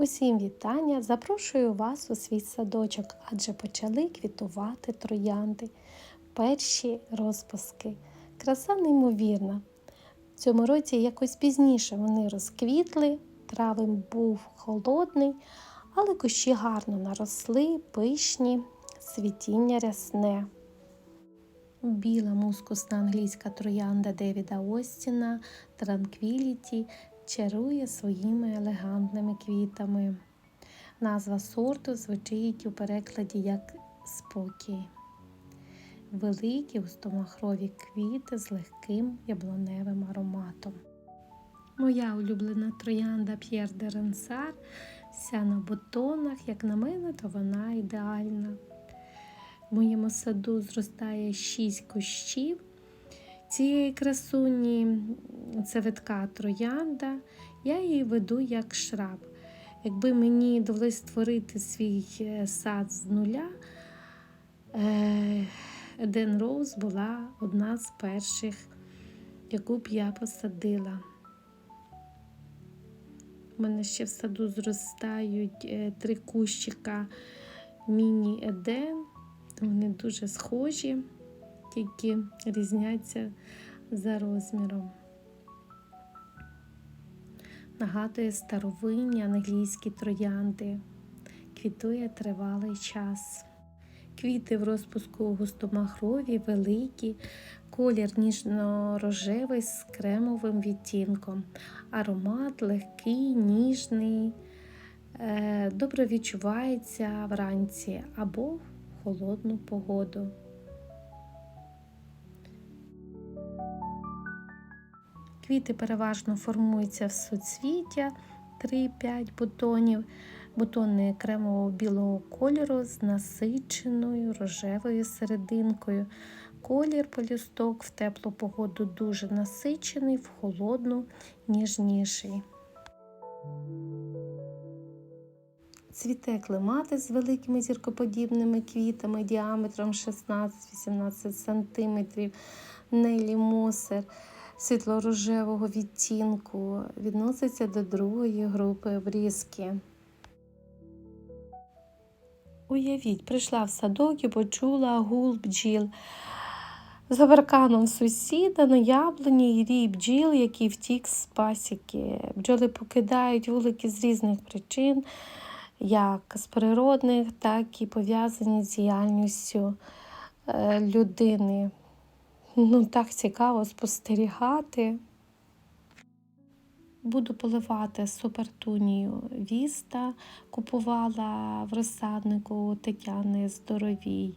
Усім вітання! Запрошую вас у свій садочок, адже почали квітувати троянди. Перші розпуски. Краса неймовірна. В цьому році якось пізніше вони розквітли, травень був холодний, але кущі гарно наросли, пишні, світіння рясне. Біла мускусна англійська троянда Девіда Остіна Транквіліті чарує своїми елегантними квітами. Назва сорту звучить у перекладі як спокій. Великі густомахрові квіти з легким яблуневим ароматом. Моя улюблена троянда П'єр де Ренсар, вся на бутонах, як на мене, то вона ідеальна. В моєму саду зростає шість кущів. Цієї красуні це витка троянда, я її веду як шраб. Якби мені довелось створити свій сад з нуля, Еден Роуз була одна з перших, яку б я посадила. У мене ще в саду зростають три кущика міні-еден, вони дуже схожі, тільки різняться за розміром. Нагадує старовинні англійські троянди, квітує тривалий час. Квіти в розпуску густомахрові, великі, колір ніжно-рожевий з кремовим відтінком, аромат легкий, ніжний, добре відчувається вранці або в холодну погоду. Квіти переважно формуються в суцвіття 3-5 бутонів, бутони кремового білого кольору з насиченою рожевою серединкою. Колір полюсток в теплу погоду дуже насичений, в холодну ніжніший. Цвіте клемати з великими зіркоподібними квітами діаметром 16-18 см, Нелі Мосер світло-рожевого відтінку, відноситься до другої групи обрізки. Уявіть, прийшла в садок і почула гул бджіл. За барканом сусіда на яблуні рій бджіл, який втік з пасіки. Бджоли покидають вулики з різних причин, як з природних, так і пов'язані з діяльністю людини. Ну, так цікаво спостерігати. Буду поливати супертунію віста, купувала в розсаднику Тетяни здоровій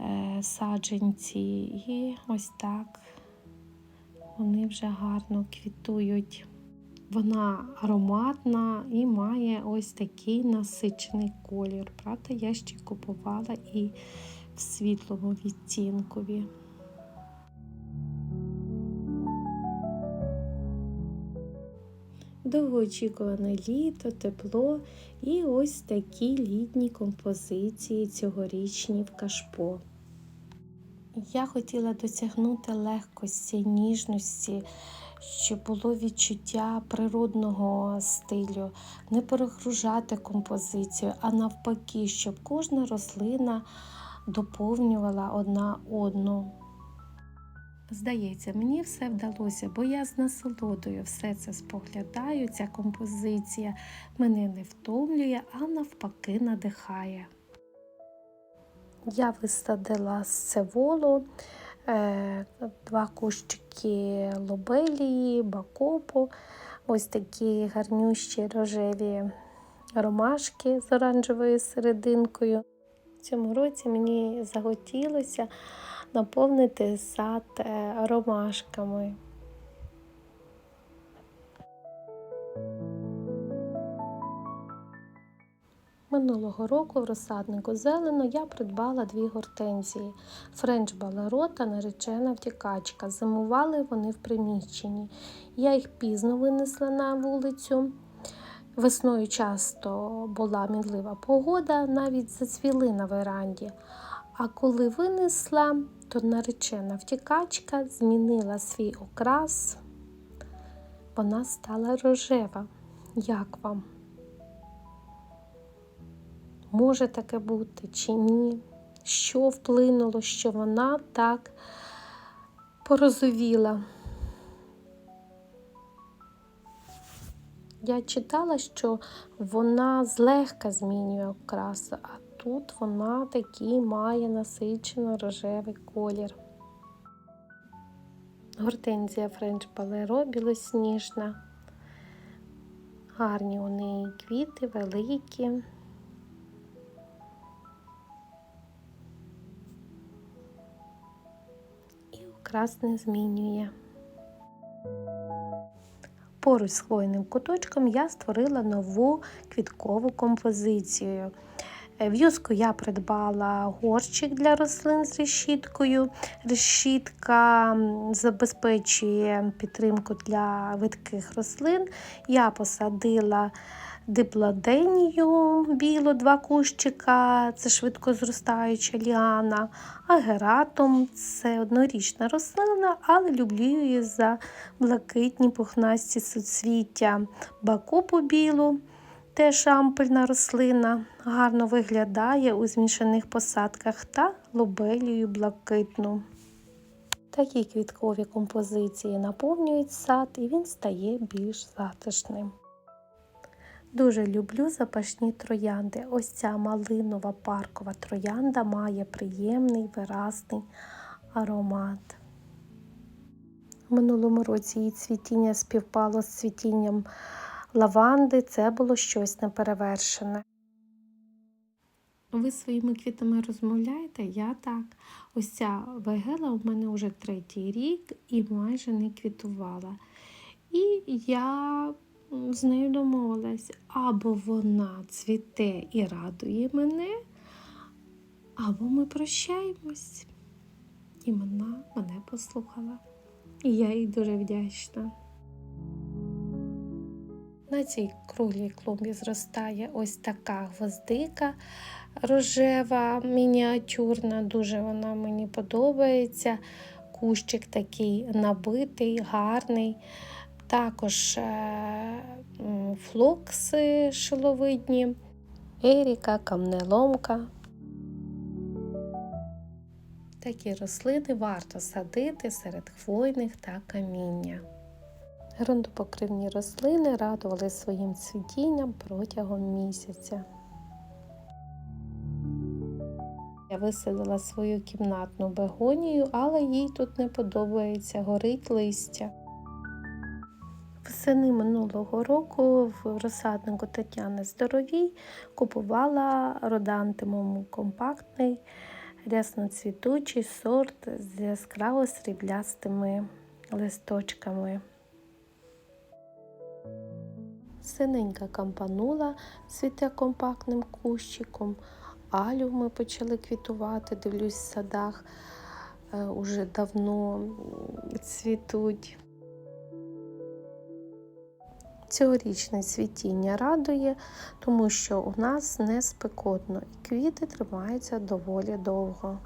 е, саджанці. І ось так вони вже гарно квітують. Вона ароматна і має ось такий насичений колір. Правда, я ще купувала і в світлому відтінкові. Довгоочікуване літо, тепло і ось такі літні композиції цьогорічні в кашпо. Я хотіла досягнути легкості, ніжності, щоб було відчуття природного стилю, не перегружати композицію, а навпаки, щоб кожна рослина доповнювала одна одну. Здається, мені все вдалося, бо я з насолодою все це споглядаю. Ця композиція мене не втомлює, а навпаки, надихає. Я висадила з цеволу, е, два кущики лобелії, бакопу, ось такі гарнющі рожеві ромашки з оранжевою серединкою. В цьому році мені захотілося наповнити сад е, ромашками. Минулого року в розсаднику зелено я придбала дві гортензії френч балеро та наречена втікачка. Зимували вони в приміщенні. Я їх пізно винесла на вулицю. Весною часто була мінлива погода, навіть зацвіли на веранді. А коли винесла, то наречена втікачка змінила свій окрас, вона стала рожева. Як вам? може таке бути чи ні, що вплинуло, що вона так порозовіла. Я читала, що вона злегка змінює окрасу, а тут вона такий має насичено рожевий колір. Гортензія Френч Балеро білосніжна. Гарні у неї квіти, великі. І окрас не змінює. Поруч з хвойним куточком я створила нову квіткову композицію. Е, В'юзку я придбала горщик для рослин з решіткою. Решітка забезпечує підтримку для видких рослин. Я посадила диплоденію білу, два кущика, це швидко зростаюча ліана, агератум це однорічна рослина, але люблю її за блакитні пухнасті суцвіття, бакупу білу. Теж ампельна рослина гарно виглядає у змішаних посадках та лобелію блакитну. Такі квіткові композиції наповнюють сад і він стає більш затишним. Дуже люблю запашні троянди. Ось ця малинова паркова троянда має приємний виразний аромат. В минулому році її цвітіння співпало з цвітінням лаванди, це було щось неперевершене. Ви своїми квітами розмовляєте? Я так. Ось ця вегела у мене вже третій рік і майже не квітувала. І я з нею домовилась, або вона цвіте і радує мене, або ми прощаємось. І вона мене послухала. І я їй дуже вдячна. На цій круглій клумбі зростає ось така гвоздика рожева, мініатюрна, дуже вона мені подобається. Кущик такий набитий, гарний. Також е, флокси шиловидні, еріка, камнеломка. Такі рослини варто садити серед хвойних та каміння. Грунтопокривні рослини радували своїм цвітінням протягом місяця. Я висадила свою кімнатну бегонію, але їй тут не подобається, горить листя. Восени минулого року в розсаднику Тетяни Здоровій купувала родантимум компактний рясноцвітучий сорт з яскраво сріблястими листочками. Синенька кампанула цвіте компактним кущиком. Алю ми почали квітувати, дивлюсь, в садах е, уже давно цвітуть. Цьогорічне цвітіння радує, тому що у нас не спекотно і квіти тримаються доволі довго.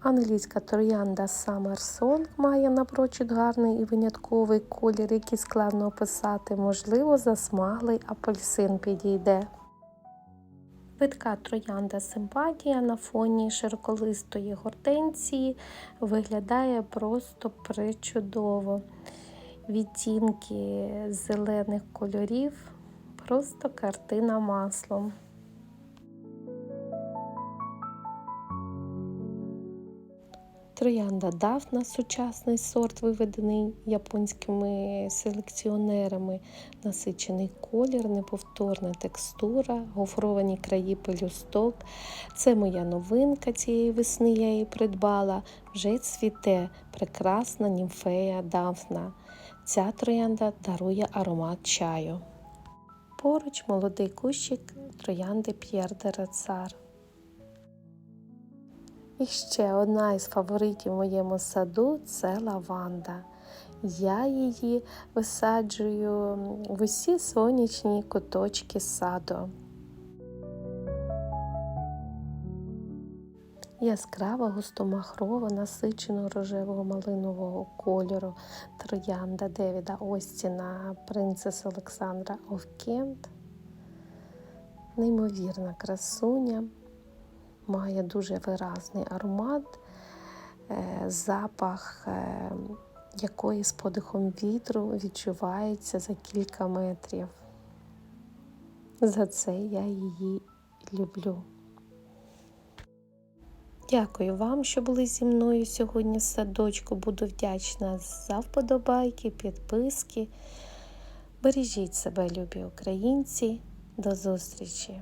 Англійська троянда Summer Song має напрочуд гарний і винятковий колір, який складно описати, можливо, засмаглий апельсин підійде. Видка троянда симпатія на фоні широколистої гортенції виглядає просто причудово. Відтінки зелених кольорів, просто картина маслом. Троянда Дафна сучасний сорт, виведений японськими селекціонерами, насичений колір, неповторна текстура, гофровані краї пелюсток. Це моя новинка цієї весни, я її придбала. Вже цвіте прекрасна німфея Дафна. Ця троянда дарує аромат чаю. Поруч молодий кущик троянди П'єр де Рецар. І ще одна із фаворитів в моєму саду це лаванда. Я її висаджую в усі сонячні куточки саду. Яскрава густомахрова, насичено рожевого малинового кольору троянда Девіда Остіна, принцес Олександра Овкент. Неймовірна красуня, має дуже виразний аромат, е, запах е, якої з подихом вітру відчувається за кілька метрів. За це я її люблю. Дякую вам, що були зі мною сьогодні в садочку. Буду вдячна за вподобайки, підписки. Бережіть себе, любі українці. До зустрічі!